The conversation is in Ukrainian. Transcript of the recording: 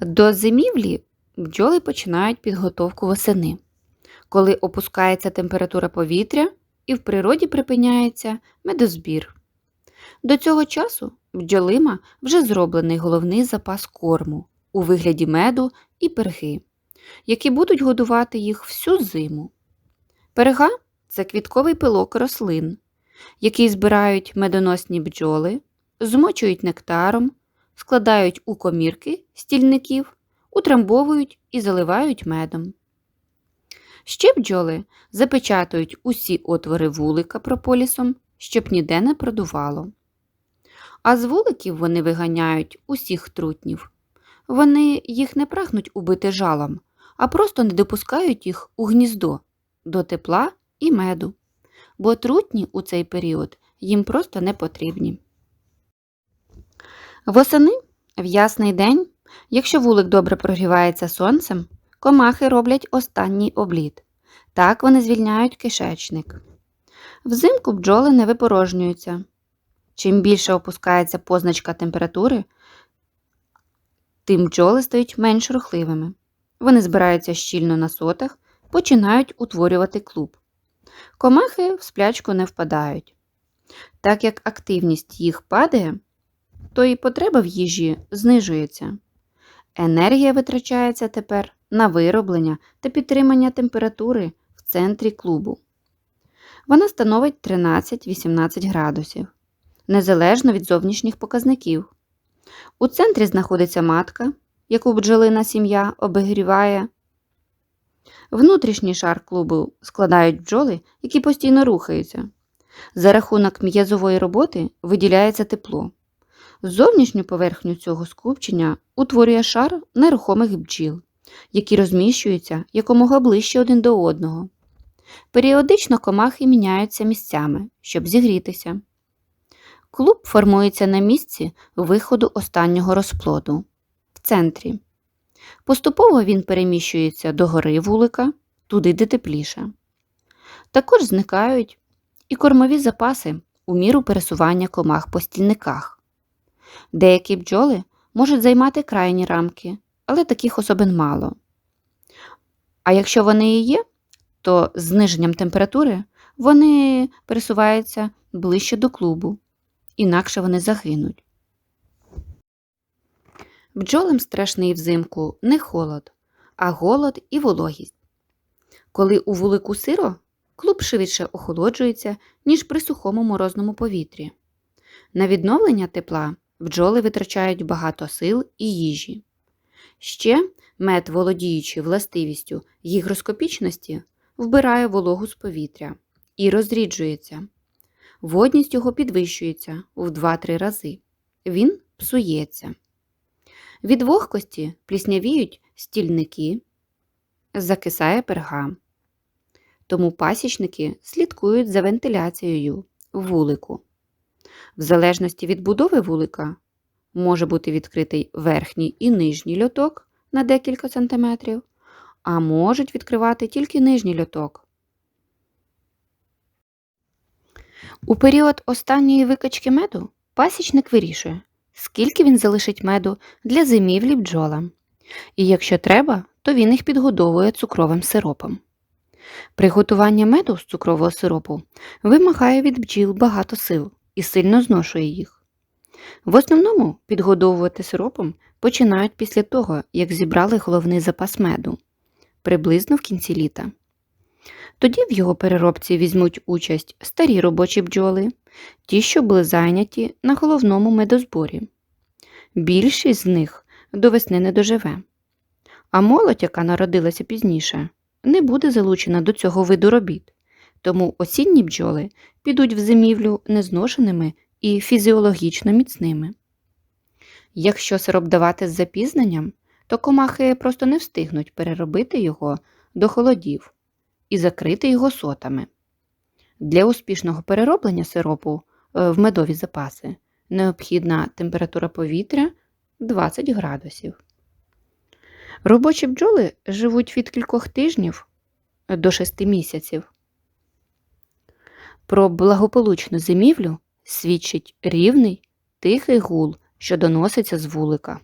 До зимівлі бджоли починають підготовку восени, коли опускається температура повітря і в природі припиняється медозбір. До цього часу бджолима вже зроблений головний запас корму у вигляді меду і перги, які будуть годувати їх всю зиму. Перга це квітковий пилок рослин, який збирають медоносні бджоли, змочують нектаром, складають у комірки стільників, утрамбовують і заливають медом. Ще бджоли запечатують усі отвори вулика прополісом, щоб ніде не продувало. А з вуликів вони виганяють усіх трутнів. Вони їх не прагнуть убити жалом, а просто не допускають їх у гніздо до тепла і меду, бо трутні у цей період їм просто не потрібні. Восени в ясний день, якщо вулик добре прогрівається сонцем, комахи роблять останній обліт. Так вони звільняють кишечник. Взимку бджоли не випорожнюються. Чим більше опускається позначка температури, тим бджоли стають менш рухливими. Вони збираються щільно на сотах, починають утворювати клуб. Комахи в сплячку не впадають. Так як активність їх падає, то і потреба в їжі знижується. Енергія витрачається тепер на вироблення та підтримання температури в центрі клубу. Вона становить 13-18 градусів, незалежно від зовнішніх показників. У центрі знаходиться матка, яку бджолина сім'я обігріває. Внутрішній шар клубу складають бджоли, які постійно рухаються. За рахунок м'язової роботи виділяється тепло. Зовнішню поверхню цього скупчення утворює шар нерухомих бджіл, які розміщуються якомога ближче один до одного. Періодично комахи міняються місцями, щоб зігрітися. Клуб формується на місці виходу останнього розплоду в центрі. Поступово він переміщується до гори вулика, туди де тепліше. Також зникають і кормові запаси у міру пересування комах по стільниках. Деякі бджоли можуть займати крайні рамки, але таких особин мало. А якщо вони і є, то з зниженням температури вони пересуваються ближче до клубу, інакше вони загинуть. Бджолам страшний взимку не холод, а голод і вологість. Коли у вулику сиро, клуб швидше охолоджується, ніж при сухому морозному повітрі. На відновлення тепла бджоли витрачають багато сил і їжі. Ще мед, володіючи властивістю гігроскопічності, вбирає вологу з повітря і розріджується. Водність його підвищується в 2-3 рази. Він псується. Від вогкості пліснявіють стільники, закисає перга. Тому пасічники слідкують за вентиляцією вулику. В залежності від будови вулика може бути відкритий верхній і нижній льоток на декілька сантиметрів, а можуть відкривати тільки нижній льоток. У період останньої викачки меду пасічник вирішує, скільки він залишить меду для зимівлі бджолам. І якщо треба, то він їх підгодовує цукровим сиропом. Приготування меду з цукрового сиропу вимагає від бджіл багато сил і сильно зношує їх. В основному підгодовувати сиропом починають після того, як зібрали головний запас меду приблизно в кінці літа. Тоді в його переробці візьмуть участь старі робочі бджоли, ті, що були зайняті на головному медозборі. Більшість з них до весни не доживе. А молодь, яка народилася пізніше, не буде залучена до цього виду робіт, тому осінні бджоли підуть в зимівлю незношеними і фізіологічно міцними. Якщо сироп давати з запізненням, то комахи просто не встигнуть переробити його до холодів і закрити його сотами. Для успішного перероблення сиропу е, в медові запаси необхідна температура повітря 20 градусів. Робочі бджоли живуть від кількох тижнів до 6 місяців. Про благополучну зимівлю свідчить рівний тихий гул, що доноситься з вулика.